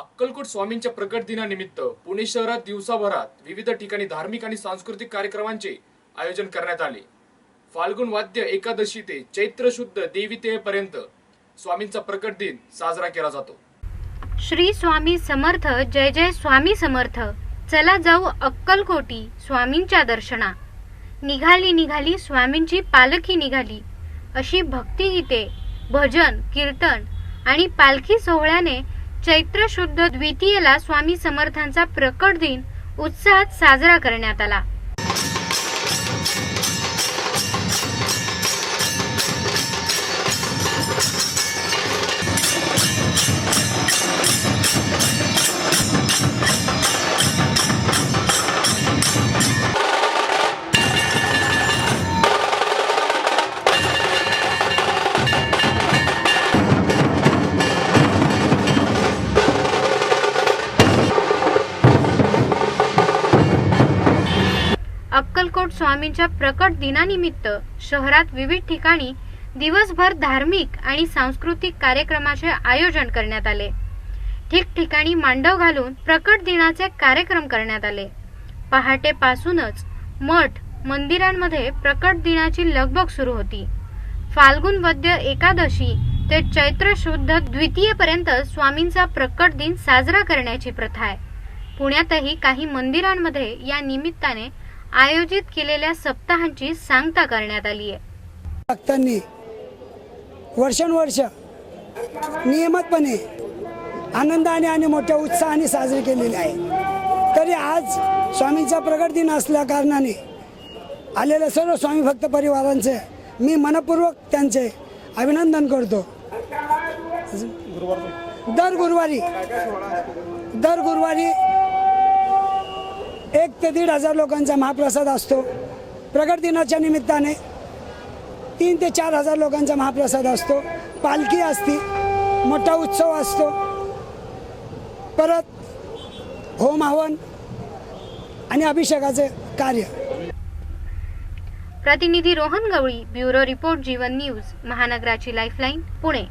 अक्कलकोट स्वामींच्या प्रकट दिनानिमित्त पुणे शहरात दिवसाभरात विविध ठिकाणी धार्मिक आणि सांस्कृतिक कार्यक्रमांचे आयोजन करण्यात आले. फाल्गुन वाद्य एकादशी ते चैत्र शुद्ध देवीतेपर्यंत स्वामींचा प्रकट दिन साजरा केला जातो. श्री स्वामी समर्थ जय जय स्वामी समर्थ. चला जाऊ अक्कलकोटी स्वामींच्या दर्शना. निघाली निघाली स्वामींची पालखी निघाली. अशी भक्तिगीते भजन कीर्तन आणि पालखी सोहळ्याने चैत्र शुद्ध द्वितीयेला स्वामी समर्थांचा प्रकट दिन उत्साहात साजरा करण्यात आला. अक्कलकोट स्वामींच्या प्रकट दिनानिमित्त शहरात विविध ठिकाणी दिवसभर धार्मिक आणि सांस्कृतिक कार्यक्रमाचे आयोजन करण्यात आले. ठिकठिकाणी मांडव घालून प्रकट दिनाचे कार्यक्रम करण्यात आले. पहाटेपासूनच मठ मंदिरांमध्ये प्रकट दिनाची लगबग सुरू होती. फाल्गुन वद्य एकादशी ते चैत्र शुद्ध द्वितीयेपर्यंत स्वामींचा प्रकट दिन साजरा करण्याची प्रथा आहे. पुण्यातही काही मंदिरांमध्ये या निमित्ताने आयोजित केलेल्या सप्ताहांची सांगता करण्यात आली आहे. भक्तांनी वर्षानुवर्ष नियमितपणे आनंदाने आणि मोठ्या उत्साहाने साजरे केलेले आहे. तरी आज स्वामींचा प्रगट दिन असल्या कारणाने आलेल्या सर्व स्वामी भक्त परिवारांचे मी मनपूर्वक त्यांचे अभिनंदन करतो. दर गुरुवारी दर गुरुवारी एक ते दीड हजार लोकांचा महाप्रसाद असतो. प्रगट दिनाच्या निमित्ताने तीन ते चार हजार लोकांचा महाप्रसाद असतो. पालखी असती मोठा उत्सव असतो. परत होम हवन आणि अभिषेकाचे कार्य. प्रतिनिधी Rohan Gawali bureau report Jeevan news महानगराची lifeline Pune.